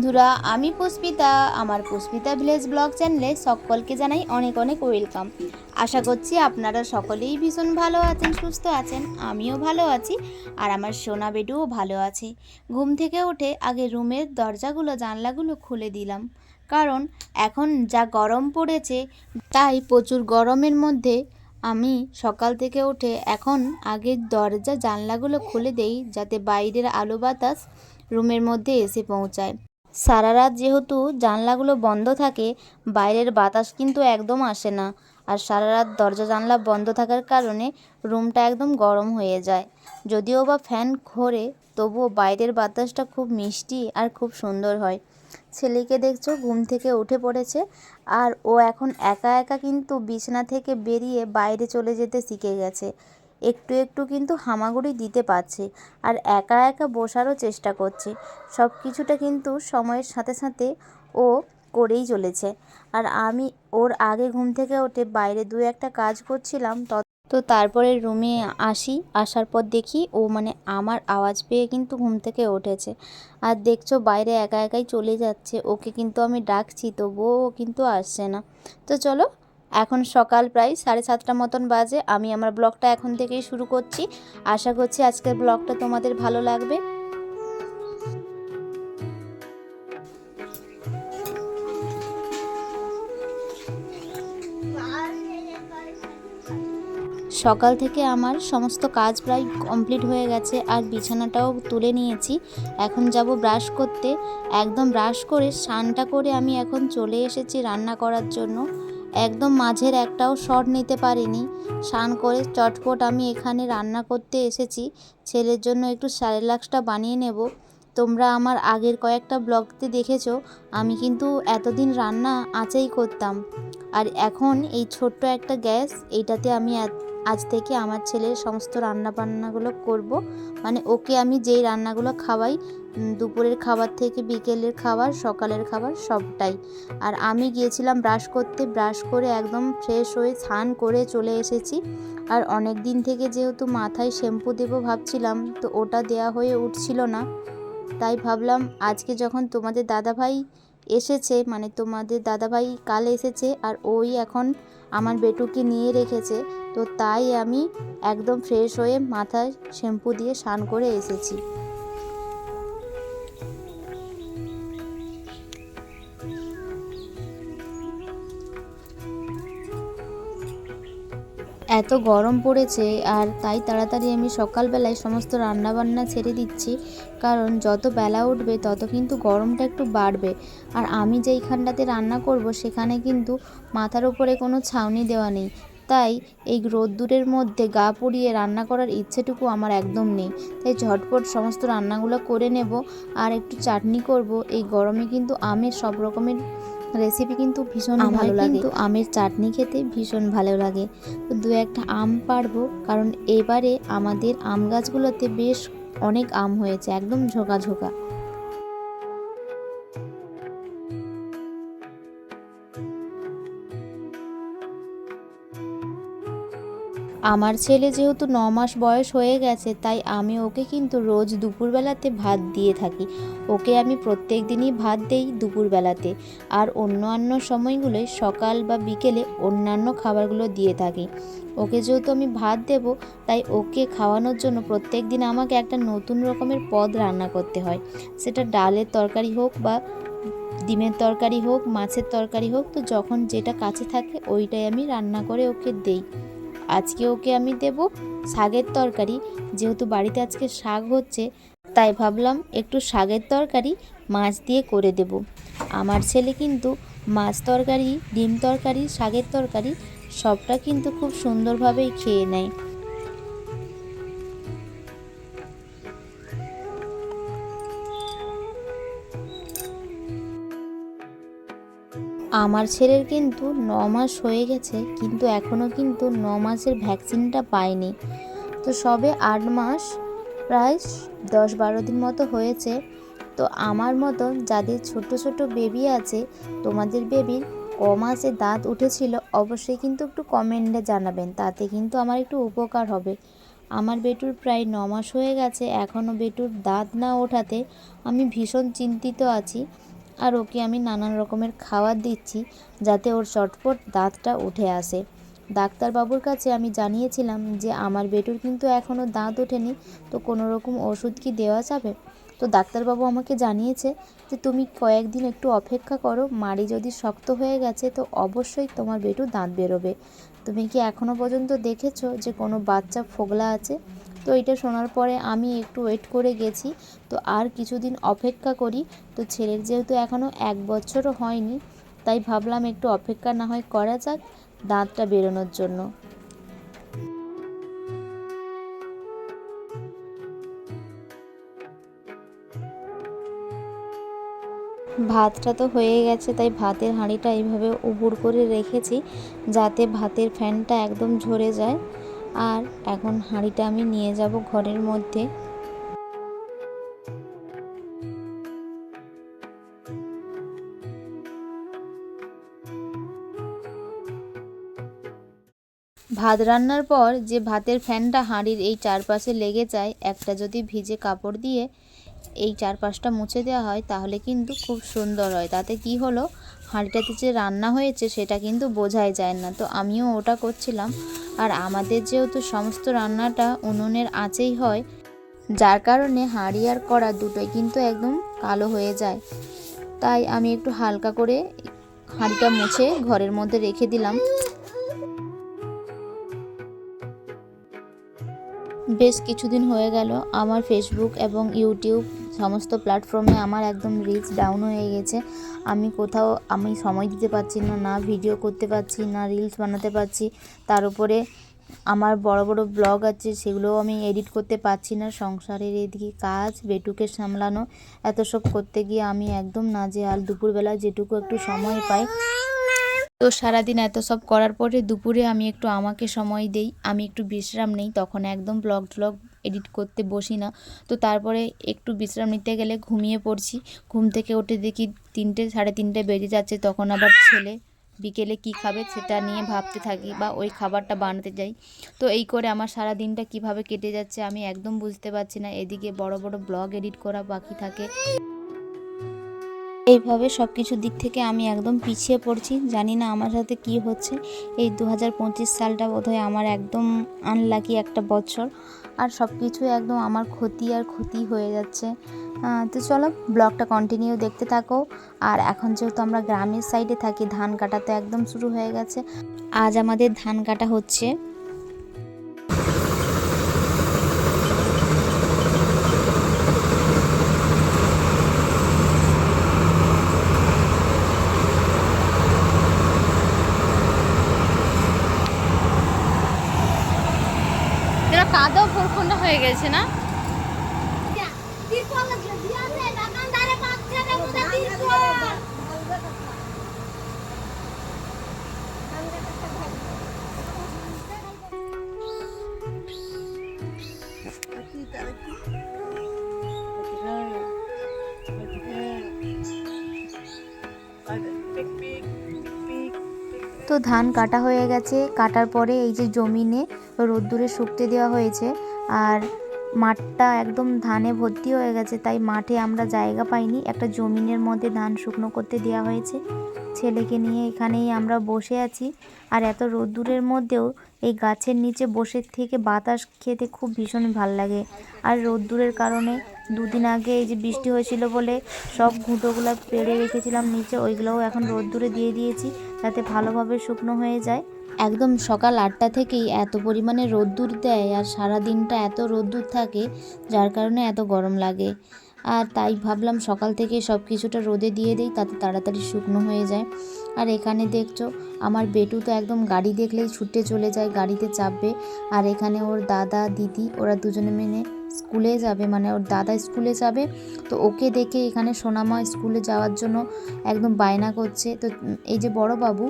বন্ধুরা, আমি পুষ্পিতা। আমার পুষ্পিতা ভিলেজ ব্লগ চ্যানেলে সকলকে জানাই অনেক অনেক ওয়েলকাম। আশা করছি আপনারা সকলেই ভীষণ ভালো আছেন, সুস্থ আছেন, আমিও ভালো আছি আর আমার সোনা বেডুও ভালো আছে। ঘুম থেকে উঠে আগে রুমের দরজাগুলো, জানলাগুলো খুলে দিলাম। কারণ এখন যা গরম পড়েছে, তাই প্রচুর গরমের মধ্যে আমি সকাল থেকে উঠে এখন আগে দরজা, জানলাগুলো খুলে দেই যাতে বাইরের আলো বাতাস রুমের মধ্যে এসে পৌঁছায়। সারা রাত যেহেতু জানলাগুলো বন্ধ থাকে, বাইরের বাতাস কিন্তু একদম আসে না। আর সারা রাত দরজা জানলা বন্ধ থাকার কারণে রুমটা একদম গরম হয়ে যায়। যদিও বা ফ্যান ঘোরে, তবুও বাইরের বাতাসটা খুব মিষ্টি আর খুব সুন্দর হয়। ছেলেকে দেখছ ঘুম থেকে উঠে পড়েছে, আর ও এখন একা একা কিন্তু বিছানা থেকে বেরিয়ে বাইরে চলে যেতে শিখে গেছে। একটু একটু কিন্তু হামাগুড়ি দিতে পারছে আর একা একা বসারও চেষ্টা করছে। সব কিছুটা কিন্তু সময়ের সাথে সাথে ও করেই চলেছে। আর আমি ওর আগে ঘুম থেকে উঠে বাইরে দু একটা কাজ করছিলাম তত তো তারপরে রুমে আসি, আসার পর দেখি ও মানে আমার আওয়াজ পেয়ে কিন্তু ঘুম থেকে উঠেছে। আর দেখছ বাইরে একা একাই চলে যাচ্ছে, ওকে কিন্তু আমি ডাকছি, তবুও ও কিন্তু আসছে না। তো চলো এখন সকাল প্রায় সাড়ে সাতটা মতন বাজে। আমি আমার ব্লগটা এখন থেকেই শুরু করছি। আশা করছি আজকের ব্লগটা তোমাদের ভালো লাগবে। সকাল থেকে আমার সমস্ত কাজ প্রায় কমপ্লিট হয়ে গেছে আর বিছানাটাও তুলে নিয়েছি। এখন যাব ব্রাশ করতে। একদম ব্রাশ করে স্নানটা করে আমি এখন চলে এসেছি রান্না করার জন্য। একদম মাঝের একটাও শট নিতে পারিনি। স্নান করে চটপট আমি এখানে রান্না করতে এসেছি। ছেলের জন্য একটু স্যারেলাক্সটা বানিয়ে নেব। তোমরা আমার আগের কয়েকটা ব্লগতে দেখেছ, আমি কিন্তু এতদিন রান্না আঁচেই করতাম। আর এখন এই ছোট্ট একটা গ্যাস এইটাতে আমি আজ থেকে আমার ছেলের সমস্ত রান্না বান্নাগুলো করব। মানে ওকে আমি যেই রান্নাগুলো খাওয়াই দুপুরের খাবার থেকে বিকেলের খাবার, সকালের খাবার, সবটাই। আর আমি গিয়েছিলাম ব্রাশ করতে, ব্রাশ করে একদম ফ্রেশ হয়ে স্নান করে চলে এসেছি। আর অনেক দিন থেকে যেহেতু মাথায় শ্যাম্পু দেবো ভাবছিলাম, তো ওটা দেয়া হয়ে উঠছিল না। তাই ভাবলাম আজকে যখন তোমাদের দাদাভাই এসেছে মানে তোমাদের দাদাভাই কাল এসেছে, আর ওই এখন আমার বেটুকে নিয়ে রেখেছে। তো তাই আমি একদম ফ্রেশ হয়ে মাথায় শ্যাম্পু দিয়ে স্নান করে এসেছি। এত গরম পড়েছে আর তাই তাড়াতাড়ি আমি সকালবেলায় সমস্ত রান্নাবান্না ছেড়ে দিচ্ছি। কারণ যত বেলা উঠবে, তত কিন্তু গরমটা একটু বাড়বে। আর আমি যেইখানটাতে রান্না করব, সেখানে কিন্তু মাথার উপরে কোনো ছাউনি দেওয়া নেই। তাই এই রোদ্দুরের মধ্যে গা পুড়িয়ে রান্না করার ইচ্ছেটুকু আমার একদম নেই। তাই ঝটপট সমস্ত রান্নাগুলো করে নেব আর একটু চাটনি করব। এই গরমে কিন্তু আমের সব রকমের রেসিপি কিন্তু ভীষণ ভালো লাগে। কিন্তু আমের চাটনি খেতে ভীষণ ভালো লাগে। তো দু একটা আম পারব কারণ এবারে আমাদের আম গাছগুলোতে বেশ অনেক আম হয়েছে একদম ঝোকা ঝোকা আমার ছেলে যেহেতু ন মাস বয়স হয়ে গেছে, তাই আমি ওকে কিন্তু রোজ দুপুরবেলাতে ভাত দিয়ে থাকি। ওকে আমি প্রত্যেক দিনই ভাত দেই দুপুরবেলাতে। আর অন্য অন্যান্য সময়গুলোয় সকাল বা বিকেলে অন্যান্য খাবারগুলো দিয়ে থাকি। ওকে যেহেতু আমি ভাত দেব, তাই ওকে খাওয়ানোর জন্য প্রত্যেক দিন আমাকে একটা নতুন রকমের পদ রান্না করতে হয়। সেটা ডালের তরকারি হোক বা ডিমের তরকারি হোক, মাছের তরকারি হোক, তো যখন যেটা কাছে থাকে ওইটাই আমি রান্না করে ওকে দেই। আজকে ওকে আমি দেব শাকের তরকারি। যেহেতু বাড়িতে আজকে শাক হচ্ছে, তাই ভাবলাম একটু শাকের তরকারি, মাছ দিয়ে করে দেব। আমার ছেলে কিন্তু মাছ তরকারি, ডিম তরকারি, শাকের তরকারি, সবটা কিন্তু খুব সুন্দরভাবেই খেয়ে নেয়। আমার ছেলের কিন্তু ন মাস হয়ে গেছে, কিন্তু এখনও কিন্তু ন মাসের ভ্যাকসিনটা পায়নি তো সবে আট মাস, প্রায় দশ বারো দিন মতো হয়েছে। তো আমার মতো যাদের ছোট ছোট বেবি আছে, তোমাদের বেবির ক মাসে দাঁত উঠেছিল, অবশ্যই কিন্তু একটু কমেন্টে জানাবেন। তাতে কিন্তু আমার একটু উপকার হবে। আমার বেটুর প্রায় ন মাস হয়ে গেছে এখনও বেটুর দাঁত না ওঠাতে আমি ভীষণ চিন্তিত আছি। আর ওকে আমি নানান রকমের খাবার দিচ্ছি যাতে ওর চটপট দাঁতটা উঠে আসে। ডাক্তারবাবুর কাছে আমি জানিয়েছিলাম যে আমার বেটুর কিন্তু এখনও দাঁত ওঠেনি, তো কোনো রকম ওষুধ কি দেওয়া যাবে? তো ডাক্তারবাবু আমাকে জানিয়েছে যে তুমি কয়েকদিন একটু অপেক্ষা করো, মাড়ি যদি শক্ত হয়ে গেছে তো অবশ্যই তোমার বেটু দাঁত বেরোবে। তুমি কি এখনও পর্যন্ত দেখেছ যে কোনো বাচ্চা ফোগলা আছে? তো এটা শোনার পরে আমি একটু ওয়েট করে গেছি। তো আর কিছুদিন অপেক্ষা করি। তো ছেলের যেহেতু এখনও এক বছরও হয়নি, তাই ভাবলাম একটু অপেক্ষা না হয় করা যাক দাঁতটা বেরোনোর জন্য। ভাতটা তো হয়ে গেছে, তাই ভাতের হাঁড়িটা এইভাবে উবুর করে রেখেছি যাতে ভাতের ফ্যানটা একদম ঝরে যায়। আর এখন হাঁড়িটা আমি নিয়ে যাব ঘরের মধ্যে। ভাত রান্নার পর যে ভাতের ফ্যানটা হাঁড়ির এই চারপাশে লেগে যায়, একটা যদি ভিজে কাপড় দিয়ে এই চারপাশটা মুছে দেওয়া হয়, তাহলে কিন্তু খুব সুন্দর হয়। তাতে কি হলো? হাঁড়িটাতে যে রান্না হয়েছে, সেটা কিন্তু বোঝাই যায় না। তো আমিও ওটা করছিলাম। আর আমাদের যেহেতু সমস্ত রান্নাটা উনুনের আঁচেই হয়, যার কারণে হাঁড়ি আর কড়া দুটোই কিন্তু একদম কালো হয়ে যায়। তাই আমি একটু হালকা করে হাঁড়িটা মুছে ঘরের মধ্যে রেখে দিলাম। বেশ কিছুদিন হয়ে গেল। আমার ফেসবুক এবং ইউটিউব সমস্ত প্ল্যাটফর্মে আমার একদম রিচ ডাউন হয়ে গেছে। আমি কোথাও আমি সময় দিতে পারছি না না ভিডিও করতে পারছি, না রিলস বানাতে পারছি। তার উপরে আমার বড় বড় ব্লগ আছে, সেগুলোও আমি এডিট করতে পারছি না। সংসারের এদিকে কাজ, বেটুকে সামলানো, এত সব করতে গিয়ে আমি একদম না যে আর দুপুরবেলা যেটুকু একটু সময় পাই তো সারাদিন এত সব করার পরে দুপুরে আমি একটু আমাকে সময় দেই, আমি একটু বিশ্রাম নেই, তখন একদম ব্লগ ট্লগ এডিট করতে বসি না। তো তারপরে একটু বিশ্রাম নিতে গেলে ঘুমিয়ে পড়ছি, ঘুম থেকে উঠে দেখি তিনটে, সাড়ে তিনটে বেজে যাচ্ছে, তখন আবার ছেলে বিকেলে কি খাবে সেটা নিয়ে ভাবতে থাকি বা ওই খাবারটা বানাতে যাই। তো এই করে আমার সারা দিনটা কীভাবে কেটে যাচ্ছে আমি একদম বুঝতে পারছি না, এদিকে বড় বড় ব্লগ এডিট করা বাকি থাকে। এইভাবে সব কিছু দিক থেকে আমি একদম পিছিয়ে পড়ছি। জানি না আমার সাথে কি হচ্ছে। এই দু হাজার পঁচিশ সালটা বোধহয় আমার একদম আনলাকি একটা বছর। আর সব কিছু একদম আমার ক্ষতি আর ক্ষতি হয়ে যাচ্ছে। তো চলো ব্লগটা কন্টিনিউ দেখতে থাকো। আর এখন যেহেতু আমরা গ্রামের সাইডে থাকি, ধান কাটা তো একদম শুরু হয়ে গেছে। আজ আমাদের ধান কাটা হচ্ছে এটা কাদা গেছে না? তো ধান কাটা হয়ে গেছে। কাটার পরে এই যে জমিনে রোদ্দুরে শুকতে দেওয়া হয়েছে। আর মাঠটা একদম ধানে ভর্তি হয়ে গেছে, তাই মাঠে আমরা জায়গা পাইনি। একটা জমিনের মধ্যে ধান শুকনো করতে দেওয়া হয়েছে। ছেলেকে নিয়ে এখানেই আমরা বসে আছি। আর এত রোদ্দুরের মধ্যেও এই গাছের নিচে বসে থেকে বাতাস খেতে খুব ভীষণ ভালো লাগে। আর রোদ্দুরের কারণে দুদিন আগে এই যে বৃষ্টি হয়েছিল বলে সব ঘুঁটোগুলো পেড়ে রেখেছিলাম নিচে, ওইগুলোও এখন রোদ্দুরে দিয়ে দিয়েছি, যাতে ভালোভাবে শুকনো হয়ে যায়। একদম সকাল আটটা থেকেই এত পরিমাণে রোদ্দুর দেয় আর সারা দিনটা এত রোদ্দুর থাকে, যার কারণে এত গরম লাগে। আর তাই ভাবলাম সকাল থেকে সব কিছুটা রোদে দিয়ে দিই, তাতে তাড়াতাড়ি শুকনো হয়ে যায়। আর এখানে দেখছ, আমার বেটু তো একদম গাড়ি দেখলেই ছুটে চলে যায়, গাড়িতে চাপবে। আর এখানে ওর দাদা, দিদি, ওরা দুজনে মিলে স্কুলে যাবে মানে ওর দাদা স্কুলে যাবে। তো ওকে দেখে এখানে সোনামা স্কুলে যাওয়ার জন্য একদম বায়না করছে। তো এই যে বড় বাবু,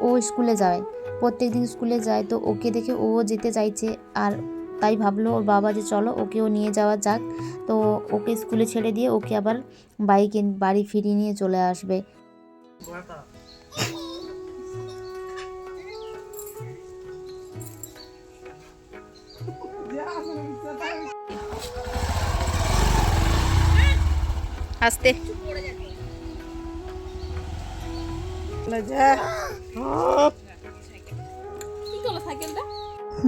ও স্কুলে যায়। প্রত্যেক দিন স্কুলে যায় তো ওকে দেখে ও যেতে চাইছে আর তাই ভাবলো ওর বাবা যে চলো ওকেও নিয়ে যাওয়া যাক। তো ওকে স্কুলে ছেড়ে দিয়ে ওকে আবার বাইকে বাড়ি ফিরিয়ে নিয়ে চলে আসবে। আসতে।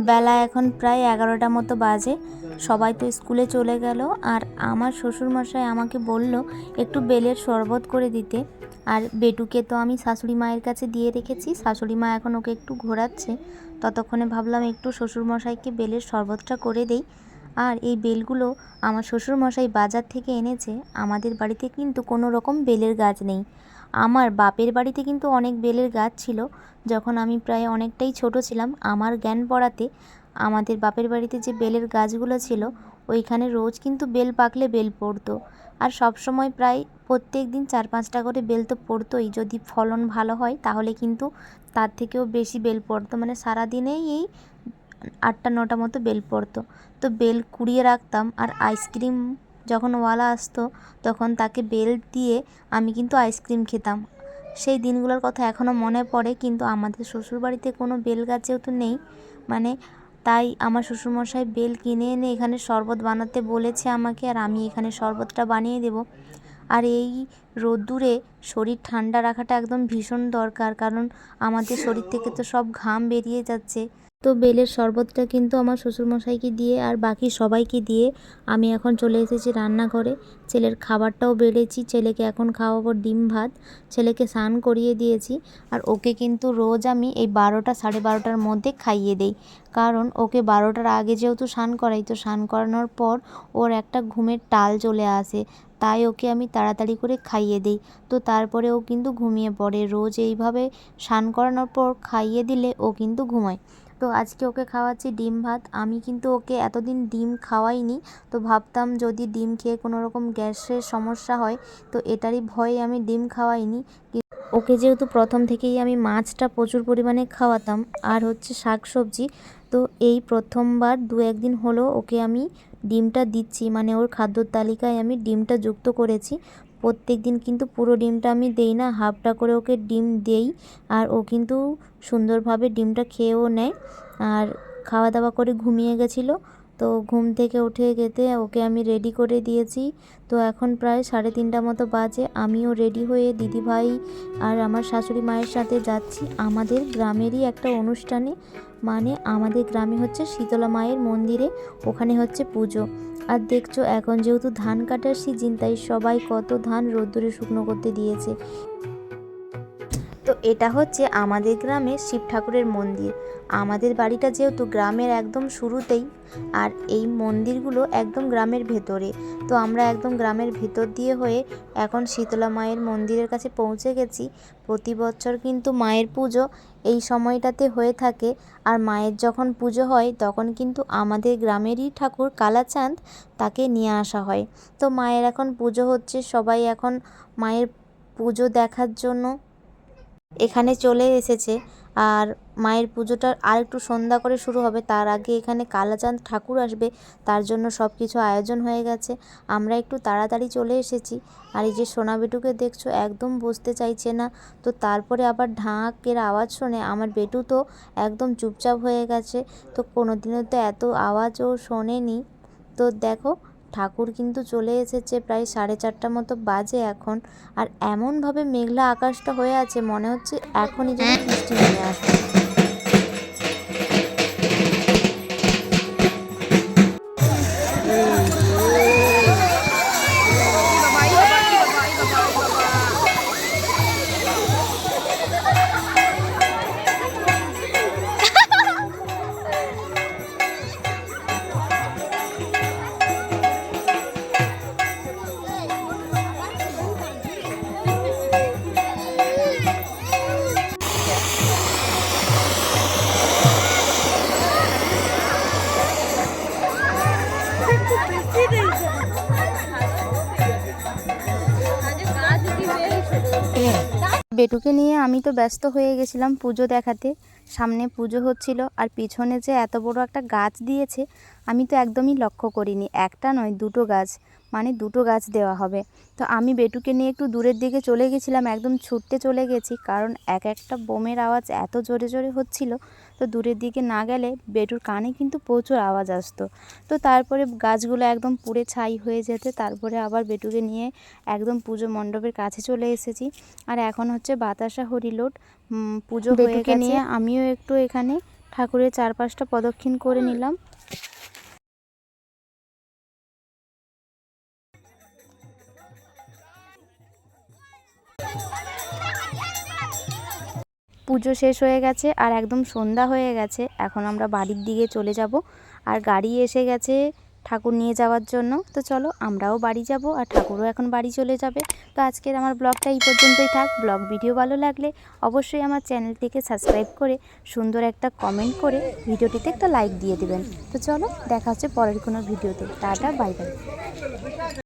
বেলা এখন প্রায় এগারোটা মতো বাজে। সবাই তো স্কুলে চলে গেল আর আমার শ্বশুরমশাই আমাকে বলল একটু বেলের শরবত করে দিতে। আর বেটুকে তো আমি শাশুড়ি মায়ের কাছে দিয়ে রেখেছি। শাশুড়ি মা এখন ওকে একটু ঘোরাচ্ছে। ততক্ষণে ভাবলাম একটু শ্বশুরমশাইকে বেলের শরবতটা করে দেই। আর এই বেলগুলো আমার শ্বশুরমশাই বাজার থেকে এনেছে। আমাদের বাড়িতে কিন্তু কোনো রকম বেলের গাছ নেই। আমার বাপের বাড়িতে কিন্তু অনেক বেলের গাছ ছিল। যখন আমি প্রায় অনেকটাই ছোট ছিলাম, আমার জ্ঞান পড়াতে আমাদের বাপের বাড়িতে যে বেলের গাছগুলো ছিল, ওইখানে রোজ কিন্তু বেল পাকলে বেল পড়তো। আর সব সময় প্রায় প্রত্যেক দিন চার পাঁচটা করে বেল তো পড়তোই। যদি ফলন ভালো হয়, তাহলে কিন্তু তার থেকেও বেশি বেল পড়তো। মানে সারাদিনেই এই আটটা নটা মতো বেল পড়তো। তো বেল কুড়িয়ে রাখতাম আর আইসক্রিম যখন ওয়ালা আসতো, তখন তাকে বেল দিয়ে আমি কিন্তু আইসক্রিম খেতাম। সেই দিনগুলোর কথা এখনও মনে পড়ে, কিন্তু আমাদের শ্বশুরবাড়িতে কোনো বেল গাছ যেহেতু নেই। মানে তাই আমার শ্বশুরমশাই বেল কিনে এনে এখানে শরবত বানাতে বলেছে আমাকে, আর আমি এখানে শরবতটা বানিয়ে দেব। আর এই রোদ্দুরে শরীর ঠান্ডা রাখাটা একদম ভীষণ দরকার, কারণ আমাদের শরীর থেকে তো সব ঘাম বেরিয়ে যাচ্ছে। তো বেলের শরবতটা কিন্তু আমার শ্বশুরমশাইকে দিয়ে আর বাকি সবাইকে দিয়ে আমি এখন চলে এসেছি রান্নাঘরে। ছেলের খাবারটাও বেড়েছি ছেলেকে এখন খাওয়াবো ডিম ভাত। ছেলেকে স্নান করিয়ে দিয়েছি আর ওকে কিন্তু রোজ আমি এই বারোটা, সাড়ে বারোটার মধ্যে খাইয়ে দেই। কারণ ওকে বারোটার আগে যেহেতু স্নান করাই, তো স্নান করানোর পর ওর একটা ঘুমের টাল চলে আসে। তাই ওকে আমি তাড়াতাড়ি করে খাইয়ে দিই। তো তারপরে ও কিন্তু ঘুমিয়ে পড়ে। রোজ এইভাবে স্নান করানোর পর খাইয়ে দিলে ও কিন্তু ঘুমায়। তো আজকে ওকে খাওয়াচ্ছি ডিম ভাত। আমি কিন্তু ওকে এতদিন ডিম খাওয়াইনি, তো ভাবতাম যদি ডিম খেয়ে কোনো রকম গ্যাসের সমস্যা হয়, তো এটারই ভয়ে আমি ডিম খাওয়াইনি। ওকে যেহেতু প্রথম থেকেই আমি মাছটা প্রচুর পরিমাণে খাওয়াতাম, আর হচ্ছে শাক সবজি তো এই প্রথমবার দু একদিন হলো ওকে আমি ডিমটা দিচ্ছি মানে ওর খাদ্যর তালিকায় আমি ডিমটা যুক্ত করেছি। প্রত্যেক দিন কিন্তু পুরো ডিমটা আমি দেই না, হাফটা করে ওকে ডিম দেই আর ও কিন্তু সুন্দরভাবে ডিমটা খেয়েও নেয়। আর খাওয়া দাওয়া করে ঘুমিয়ে গেছিল, তো ঘুম থেকে উঠে গেতে ওকে আমি রেডি করে দিয়েছি। তো এখন প্রায় সাড়ে তিনটা মতো বাজে, আমিও রেডি হয়ে দিদিভাই আর আমার শাশুড়ি মায়ের সাথে যাচ্ছি। আমাদের গ্রামেরই একটা অনুষ্ঠানে মানে আমাদের গ্রামে হচ্ছে শীতলা মায়ের মন্দিরে, ওখানে হচ্ছে পুজো। আর দেখছ, এখন যেহেতু ধান কাটার সিজিন তাই সবাই কত ধান রোদ্দুরে শুকনো করতে দিয়েছে। তো এটা হচ্ছে আমাদের গ্রামে শিব ঠাকুরের মন্দির। আমাদের বাড়িটা যেহেতু গ্রামের একদম শুরুতেই, আর এই মন্দিরগুলো একদম গ্রামের ভেতরে। তো আমরা একদম গ্রামের ভেতর দিয়ে হয়ে এখন শীতলা মায়ের মন্দিরের কাছে পৌঁছে গেছি। প্রতি বছর কিন্তু মায়ের পুজো এই সময়টাতে হয়ে থাকে। আর মায়ের যখন পুজো হয়, তখন কিন্তু আমাদের গ্রামেরই ঠাকুর কালাচাঁদ তাকে নিয়ে আসা হয়। তো মায়ের এখন পুজো হচ্ছে, সবাই এখন মায়ের পুজো দেখার জন্য এখানে চলে এসেছে। আর মায়ের পুজোটা আর একটু সন্ধ্যা করে শুরু হবে। তার আগে এখানে কালাচাঁদ ঠাকুর আসবে। তার জন্য সব কিছু আয়োজন হয়ে গেছে। আমরা একটু তাড়াতাড়ি চলে এসেছি। আর এই যে সোনা বেটুকে দেখছ, একদম বসতে চাইছে না। তো তারপরে আবার ঢাকের আওয়াজ শুনে। আমার বেটু তো একদম চুপচাপ হয়ে গেছে। তো কোনো দিনও তো এত আওয়াজও শোনেনি। তো দেখো ঠাকুর কিন্তু চলে এসেছে প্রায় সাড়ে চারটা মতো বাজে এখন। আর এমনভাবে মেঘলা আকাশটা হয়ে আছে, মনে হচ্ছে এখনই যেন বৃষ্টি নেমে আসবে। বেটুকে নিয়ে আমি তো ব্যস্ত হয়ে গেছিলাম পুজো দেখাতে। সামনে পুজো হচ্ছিল আর পিছনে যে এত বড় একটা গাছ দিয়েছে, আমি তো একদমই লক্ষ্য করিনি। একটা নয়, দুটো গাছ। মানে দুটো গাছ দেওয়া হবে। তো আমি বেটুকে নিয়ে একটু দূরের দিকে চলে গেছিলাম একদম ছুটতে চলে গেছি কারণ এক একটা বোমের আওয়াজ এত জোরে জোরে হচ্ছিল তো দূরের দিকে না গেলে বেটুর কানে কিন্তু প্রচুর আওয়াজ আসতো। তো তারপরে গাছগুলো একদম পুড়ে ছাই হয়ে যেতে তারপরে আবার বেটুকে নিয়ে একদম পুজো মণ্ডপের কাছে চলে এসেছি। আর এখন হচ্ছে বাতাসা হরিলোট পুজো বেটুকে নিয়ে আমিও একটু এখানে ঠাকুরের চারপাশটা প্রদক্ষিণ করে নিলাম। পুজো শেষ হয়ে গেছে আর একদম সন্ধ্যা হয়ে গেছে। এখন আমরা বাড়ির দিকে চলে যাব আর গাড়ি এসে গেছে ঠাকুর নিয়ে যাওয়ার জন্য। তো চলো আমরাও বাড়ি যাব আর ঠাকুরও এখন বাড়ি চলে যাবে। তো আজকের আমার ব্লগটা এই পর্যন্তই থাক। ব্লগ ভিডিও ভালো লাগলে অবশ্যই আমার চ্যানেলটিকে সাবস্ক্রাইব করে সুন্দর একটা কমেন্ট করে ভিডিওটিতে একটা লাইক দিয়ে দেবেন। তো চলো দেখা হচ্ছে পরের কোনো ভিডিওতে। Tata, bye bye.